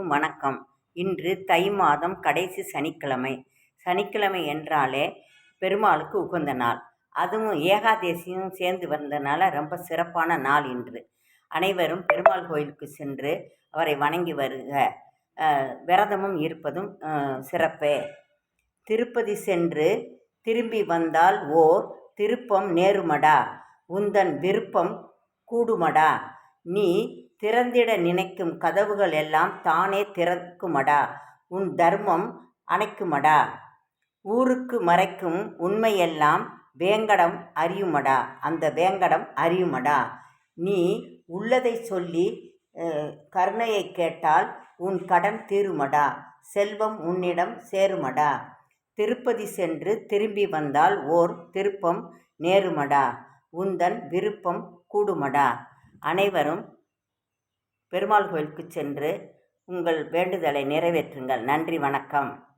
அனைவருக்கும் வணக்கம். இன்று தை மாதம் கடைசி சனிக்கிழமை. சனிக்கிழமை என்றாலே பெருமாளுக்கு உகந்த நாள். அதுவும் ஏகாதேசியும் சேர்ந்து வந்ததுனால ரொம்ப சிறப்பான நாள் இன்று. அனைவரும் பெருமாள் கோயிலுக்கு சென்று அவரை வணங்கி வருக. விரதமும் இருப்பதும் சிறப்பே. திருப்பதி சென்று திரும்பி வந்தால் ஓர் திருப்பம் நேருமடா. உந்தன் விருப்பம் கூடுமடா. நீ திறந்திட நினைக்கும் கதவுகள் எல்லாம் தானே திறக்குமடா? உன் தர்மம் அணைக்குமடா? ஊருக்கு மறைக்கும் உண்மையெல்லாம் வேங்கடம் அறியுமடா? அந்த வேங்கடம் அறியுமடா? நீ உள்ளதை சொல்லி கருணையை கேட்டால் உன் கடன் தீருமடா? செல்வம் உன்னிடம் சேருமடா? திருப்பதி சென்று திரும்பி வந்தால் ஓர் திருப்பம் நேருமடா? உந்தன் விருப்பம் கூடுமடா? அனைவரும் பெருமாள் கோயிலுக்கு சென்று உங்கள் வேண்டுதலை நிறைவேற்றுங்கள். நன்றி வணக்கம்.